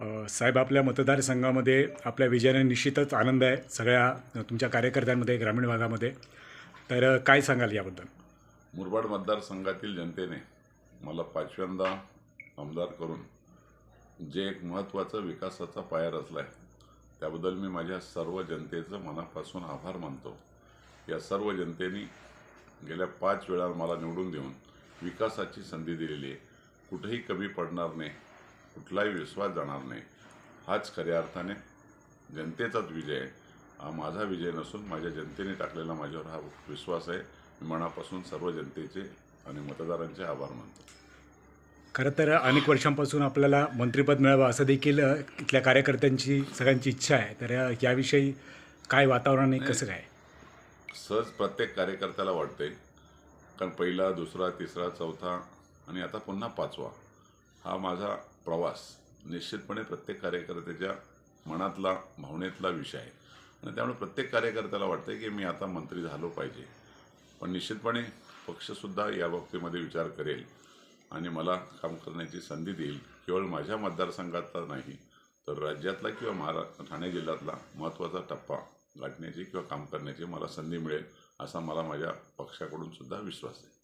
साहेब आपल्या मतदारसंघामध्ये आपल्या विजयाने निश्चितच आनंद आहे सगळ्या तुमच्या कार्यकर्त्यांमध्ये ग्रामीण भागामध्ये. तर काय सांगाल याबद्दल? मुरबाड मतदारसंघातील जनतेने मला पाचव्यांदा आमदार करून जे एक महत्त्वाचं विकासाचा पाया रचला आहे त्याबद्दल मी माझ्या सर्व जनतेचं मनापासून आभार मानतो. या सर्व जनतेने गेल्या पाच वेळा मला निवडून देऊन विकासाची संधी दिलेली आहे. कुठेही कमी पडणार नाही. कुठलाही विश्वास जाणार नाही. हाच खऱ्या अर्थाने जनतेचाच विजय आहे. हा माझा विजय नसून माझ्या जनतेने टाकलेला माझ्यावर हा विश्वास आहे. मी मनापासून सर्व जनतेचे आणि मतदारांचे आभार मानतो. खरं तर अनेक वर्षांपासून आपल्याला मंत्रिपद मिळावं असं देखील इथल्या कार्यकर्त्यांची सगळ्यांची इच्छा आहे. तर याविषयी काय वातावरण आहे कसं काय? सहज प्रत्येक कार्यकर्त्याला वाटते कारण पहिला दुसरा तिसरा चौथा आणि आता पुन्हा पाचवा हा माझा प्रवास निश्चितपणे प्रत्येक कार्यकर्त्याच्या मनातला भावनेतला विषय आहे. आणि त्यामुळे प्रत्येक कार्यकर्त्याला वाटतं की मी आता मंत्री झालो पाहिजे. पण निश्चितपणे पक्षसुद्धा या बाबतीमध्ये विचार करेल आणि मला काम करण्याची संधी देईल. केवळ माझ्या मतदारसंघातला नाही तर राज्यातला किंवा महारा ठाणे जिल्ह्यातला महत्त्वाचा टप्पा गाठण्याची किंवा काम करण्याची मला संधी मिळेल असा मला माझ्या पक्षाकडून सुद्धा विश्वास आहे.